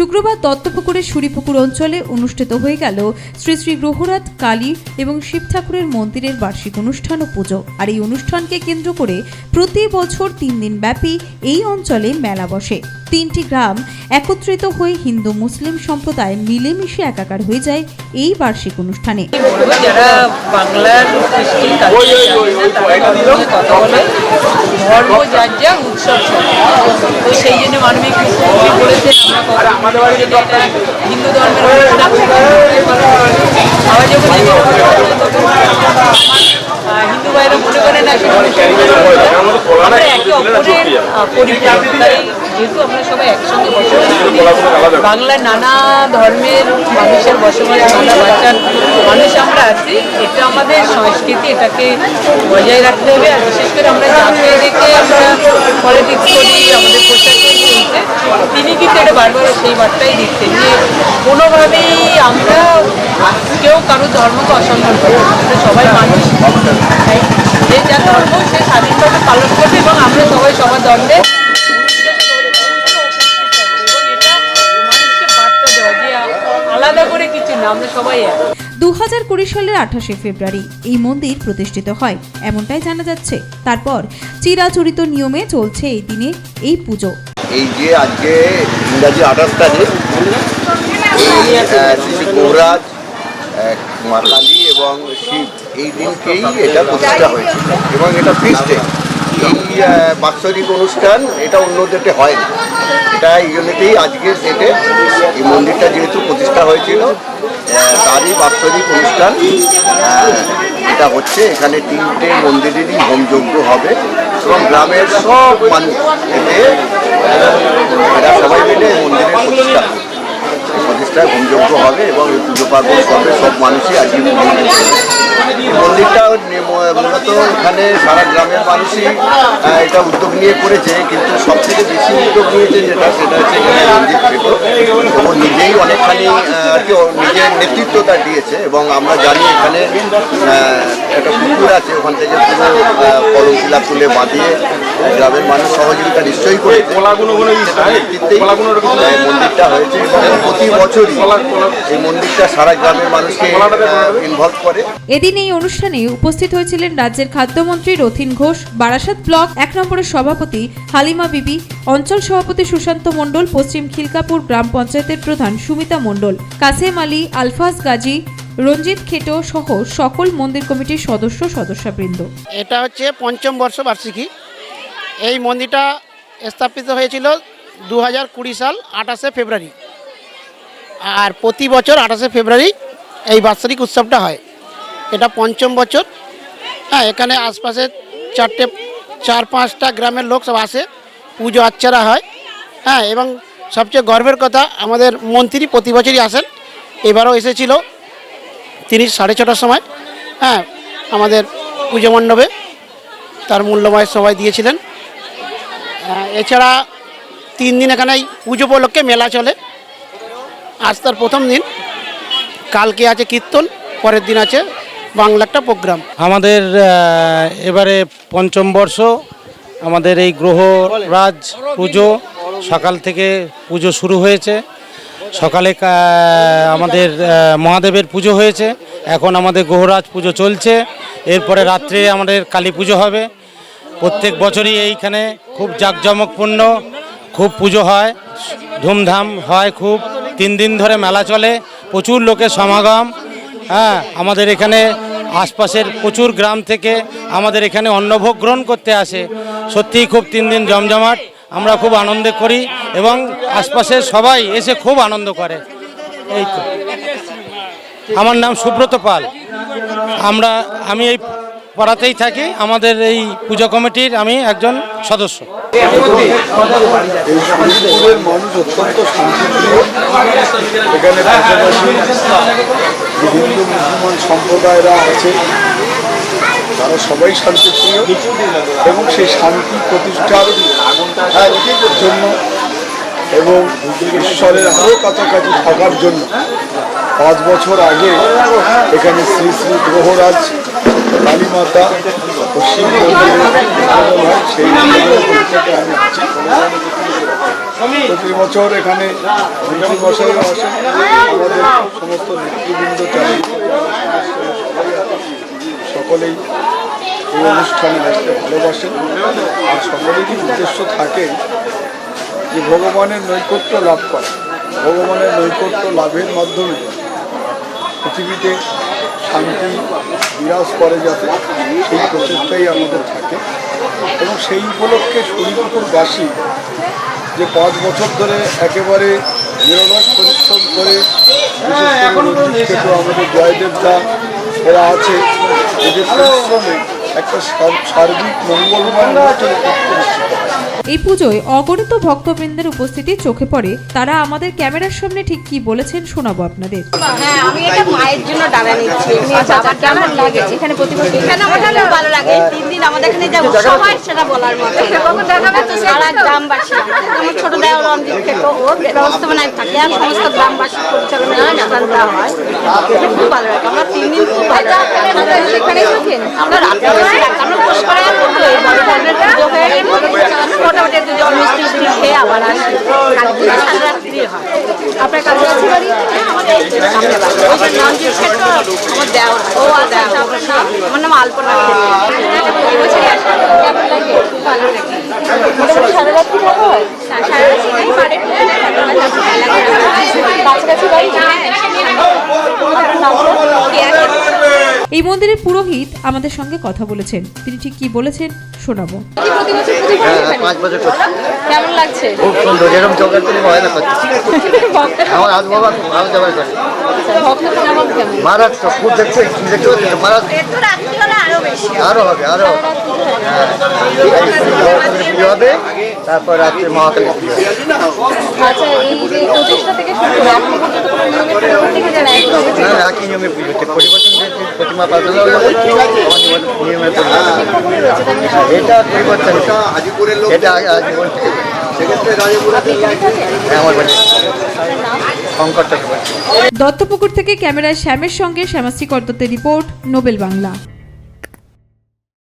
শুক্রবার দত্তপুকুরের সুরিপুকুর অঞ্চলে অনুষ্ঠিত হয়ে গেল শ্রী শ্রী গ্রহরাত কালী এবং শিব ঠাকুরের মন্দিরের বার্ষিক অনুষ্ঠান ও পুজো। আর এই অনুষ্ঠানকে কেন্দ্র করে প্রতি বছর তিন দিন ব্যাপী এই অঞ্চলে মেলা বসে। তিনটি গ্রাম একত্রিত হয়ে হিন্দু মুসলিম সম্প্রদায় মিলেমিশে একাকার হয়ে যায় এই বার্ষিক অনুষ্ঠানে যারা বাংলার ধর্ম যার যা উৎসব তো সেই জন্য মানবিক বলেছেন আমরা হিন্দু ধর্মের আবার যখন হিন্দু ভাইরা মনে করে না সেটা যেহেতু আমরা সবাই একসঙ্গে বসবাস করি বাংলার নানা ধর্মের মানুষের বসবাস নানা বাচ্চার মানুষ আমরা আছি। এটা আমাদের সংস্কৃতি এটাকে বজায় রাখতে হবে। আর বিশেষ করে আমরা যাকে দেখে আমরা পলিটিক্স করি আমাদের চলছে। তিনি কিন্তু এটা বারবার সেই বার্তাই দিচ্ছেন যে কোনোভাবেই আমরা কেউ কারও ধর্মকে অসম্মান করি আমরা সবাই মানুষ। যে যা ধর্ম সে স্বাধীনভাবে পালন করবে এবং আমরা সবাই সবার দণ্ডে এবং এটা মানুষকে বার্তা দেওয়া যে আলাদা করে কিছু না আমরা সবাই দু হাজার কুড়ি সালের আঠাশে ফেব্রুয়ারি এই মন্দির প্রতিষ্ঠিত হয়। এমনটাই জানা যাচ্ছে। তারপর চিরাচরিত নিয়মে চলছে এই দিনে এই পুজো। এই যে আজকে ইংরাজি আঠাশ তারিখ মা কালী এবং শিব এই দিনকেই এটা প্রতিষ্ঠা হয়েছিল এবং এটা ফিস্টে এই আহ, বাৎসরিক অনুষ্ঠান এটা অন্য ডেটে হয় না এটা এই জন্যতেই আজকের ডেটে এই মন্দিরটা যেহেতু প্রতিষ্ঠা হয়েছিল। তারই বাৎসরিক অনুষ্ঠান। এটা হচ্ছে, এখানে তিনটে মন্দিরেরই হোমযজ্ঞ হবে এবং গ্রামের সব মানুষ এতে এরা সবাই মিলে মন্দিরের প্রতিষ্ঠা, প্রতিষ্ঠায় হোমযজ্ঞ হবে এবং এই পুজো পার্বণ করবে সব মানুষই আজকে। মন্দিরটা। মূলত এখানে সারা গ্রামের মানুষই এটা উদ্যোগ নিয়ে করেছে, কিন্তু সবথেকে বেশি উদ্যোগ নিয়েছে যেটা, সেটা হচ্ছে এখানে শেখর ও নিজেই অনেকখানি কি নিজের নেতৃত্বটা দিয়েছে এবং আমরা জানি এখানে একটা পুকুর আছে, ওখান থেকে পুরো কলম তুলে বাঁধিয়ে গ্রামের মানুষ সহযোগিতা নিশ্চয়ই করে। মন্দিরটা হয়েছে প্রতি বছরই এই মন্দিরটা সারা গ্রামের মানুষকে ইনভলভ করে। এদিন এই অনুষ্ঠানে উপস্থিত হয়েছিলেন রাজ্যের খাদ্যমন্ত্রী রথিন ঘোষ বারাসাত ব্লক এক নম্বরের সভাপতি হালিমা বিবি অঞ্চল সভাপতি সুশান্ত মণ্ডল পশ্চিম খিলকাপুর গ্রাম পঞ্চায়েতের প্রধান সুমিতা মণ্ডল কাসেম আলী আলফাজ গাজী রঞ্জিত খেটো সহ সকল মন্দির কমিটির সদস্য সদস্যবৃন্দ। এটা হচ্ছে পঞ্চম বর্ষ বার্ষিকী। এই মন্দিরটা স্থাপিত হয়েছিল দু হাজার কুড়ি সাল আঠাশে ফেব্রুয়ারি। আর প্রতি বছর আঠাশে ফেব্রুয়ারি এই বাৎসরিক উৎসবটা হয়। এটা পঞ্চম বছর। হ্যাঁ এখানে আশপাশে চারটে, চার পাঁচটা গ্রামের লোক সব আসে, পুজো আচ্চারা হয়। হ্যাঁ এবং সবচেয়ে গর্বের কথা, আমাদের মন্ত্রী প্রতি বছরই আসেন। এবারও এসেছিল তিনি সাড়ে ছটার সময়। হ্যাঁ আমাদের পুজো মণ্ডপে তার মূল্যময় সবাই দিয়েছিলেন। এছাড়া তিন দিন এখানে পুজো উপলক্ষে মেলা চলে। আজ তার প্রথম দিন। কালকে আছে কীর্তন, পরের দিন আছে বাংলা একটা প্রোগ্রাম। আমাদের এবারে পঞ্চম বর্ষ, আমাদের এই গ্রহ রাজ পুজো, সকাল থেকে পুজো শুরু হয়েছে। সকালে আমাদের মহাদেবের পুজো হয়েছে। এখন আমাদের গ্রহরাজ পুজো চলছে। এরপরে রাত্রে আমাদের কালী পুজো হবে। প্রত্যেক বছরই এইখানে খুব জাঁকজমকপূর্ণ, খুব পুজো হয়, ধুমধাম হয় খুব। তিন দিন ধরে মেলা চলে, প্রচুর লোকের সমাগম হ্যাঁ আমাদের এখানে আশপাশের প্রচুর গ্রাম থেকে আমাদের এখানে অন্নভোগ গ্রহণ করতে আসে। সত্যিই খুব তিন দিন জমজমাট, আমরা খুব আনন্দ করি এবং আশপাশের সবাই এসে খুব আনন্দ করে। এই তো। আমার নাম সুব্রত পাল। আমরা, আমি এই পাড়াতেই থাকি। আমাদের এই পুজো কমিটির আমি একজন সদস্য। মুসলমান সম্প্রদায়রা আছে তারা সবাই শান্তিপ্রিয় এবং সেই শান্তি প্রতিষ্ঠার জন্য এবং ঈশ্বরের আরও কাছাকাছি থাকার জন্য পাঁচ বছর আগে এখানে শ্রী শ্রী গ্রহরাজ কালীমাতা ও পশ্চিম বর্ধমানে সেই থেকে আমি আছি প্রতি বছর এখানে মন্ত্রী মশাইরা সমস্ত নেতৃবৃন্দ আছেন, সকলেই এই অনুষ্ঠানে আসতে ভালোবাসেন। আর সকলেরই উদ্দেশ্য থাকে যে ভগবানের নৈকট্য লাভ করা ভগবানের নৈকট্য লাভের মাধ্যমে পৃথিবীতে শান্তি বিরাজ করে যাতে সেই প্রচেষ্টাই আমাদের থাকে। এবং সেই উপলক্ষে শরীরপুরবাসী যে পাঁচ বছর ধরে একেবারে নিরলস পরিশ্রম করে বিশেষ আমাদের জয়দেব দা এরা আছে এদের পরিশ্রমে একটা সার- সার্বিক মঙ্গলময় হয় এই পুজোয় অগণিত ভক্তবৃন্দের উপস্থিতি চোখে পড়ে। তারা আমাদের ক্যামেরার সামনে ঠিক কি বলেছেন শোনাবো আপনাদের। হ্যাঁ আমি এটা মায়ের জন্য ডালা নিচ্ছি। কেমন লাগে? এখানে প্রতি বছর এখানে আমার ভালো লাগে। তিন দিন আমাদের এখানে যে উৎসব হয় সেটা বলার মতো। দেখাবে তো সারা গ্রামবাসী। আমার ছোট থেকে ব্যবস্থাপনায় থাকে। আর সমস্ত গ্রামবাসী পরিচালনায় হয়। খুব ভালো লাগে। আমরা তিন দিন খুব ভালো লাগে। এখানে আমরা রাত্রে আমরা বসে করে আর করতে হয় বড় ধরনের পুজো হয়ে গেলে মোটামুটি একটু জল মিষ্টি মিষ্টি খেয়ে আবার আসি। কালকে সারা রাত্রি হয়। আপনার কাছে আছে বাড়ি? সামনে ওই যে রঞ্জিত ক্ষেত্র আমার দেওয়া ও আচ্ছা আচ্ছা নাম আমার নাম আলপনা বছরই আসে কেমন লাগে? ভালো লাগে। মোটামুটি সারা রাত্রি থাকা হয় সারা রাত্রি নেই বাড়ি কাছাকাছি বাড়ি হ্যাঁ এই মন্দিরের পুরোহিত আমাদের সঙ্গে কথা বলেছেন। তিনি ঠিক কি বলেছেন শোনাবো। কেমন লাগছে? খুব সুন্দর যেরকম চৌকার তুলি হয় না আমার আজ বাবা ভালো যাবার করে। মারাত্মক খুব দেখছ দেখছ মারাত্মক। আরও হবে আরও হবে। হ্যাঁ। হবে? তারপর রাত্রে মহাকালী। আচ্ছা না না একই নিয়মে পুজো হচ্ছে পরিবর্তন প্রতিমা পাল্টানো নিয়মে এটা পরিবর্তন। এটা আজীবন হ্যাঁ দত্তপুকুর থেকে ক্যামেরায় শ্যামের সঙ্গে শ্যামাশ্রী কর্ততের রিপোর্ট নোবেল বাংলা।